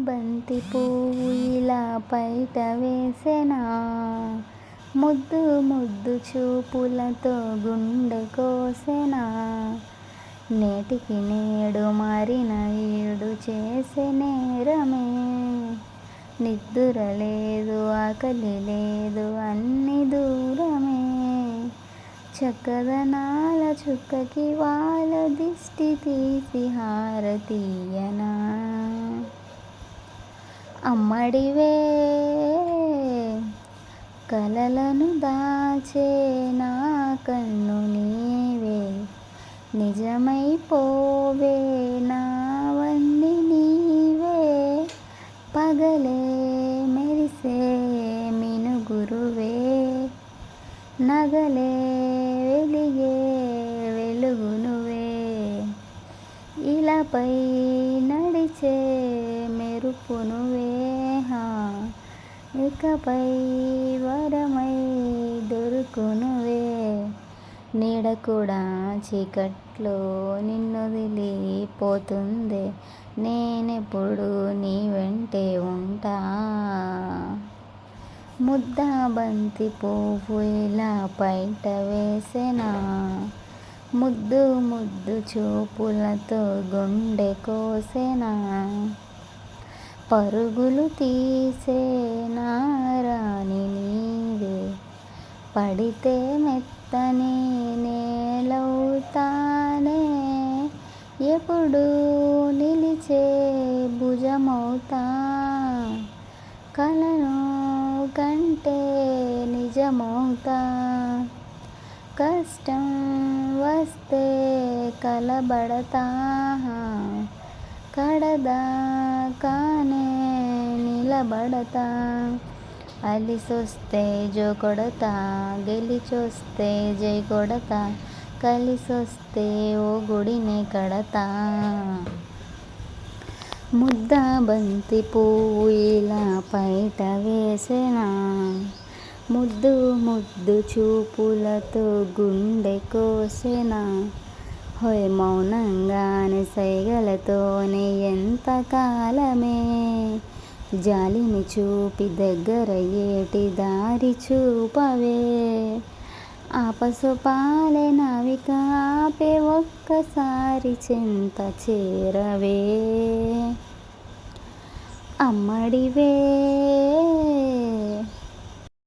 బంతి పువ్వు ఇలా బయట వేసెనా? ముద్దు ముద్దు చూపులతో గుండె కోసెనా? నేటికి నేడు మారిన ఏడు చేసే నేరమే. నిద్దుర లేదు ఆకలి లేదు అన్ని దూరమే. చక్కదనాల చుక్కకి వాళ్ళ దిష్టి తీసి హారతీయనా? అమ్మడివే కలలను దాచే నా కన్ను నీవే. నిజమైపోవే నావన్నీ నీవే. పగలే మెరిసే మినుగురువే నగలే వెలిగే వెలుగునువే ఇలాపై నడిచే మెరుపును ఇకపై వరమై దొరుకునువే. నీడ కూడా చీకట్లో నిన్నొదిలిపోతుంది నేనెప్పుడు నీ వెంటే ఉంటా. ముద్ద బంతి పువ్వు ఇలా బయట వేసెనా? ముద్దు ముద్దు చూపులతో గుండె కోసెనా? పరుగులు తీసే నారాని నీవే. పడితే మెత్తని నేలవుతానే. ఎప్పుడు నిలిచే భుజమవుతా. కలను కంటే నిజమవుతా. కష్టం వస్తే కలబడతా. కడదాకానే నిలబడతా. అలిసొస్తే జో కొడతా గెలిచొస్తే జై కొడతా. కలిసొస్తే ఓ గుడిని కడతా. ముద్ద బంతి పువ్వు ఇలా పైట వేసెనా? ముద్దు ముద్దు చూపులతో గుండె కోసెనా? హోయ్ మౌనంగానే సైగలతోనే ఎంతకాలమే జాలిని చూపి దగ్గర ఏటి దారి చూపవే? ఆపసుపాలే నావిక ఆపే ఒక్కసారి చింత చేరవే? అమ్మడివే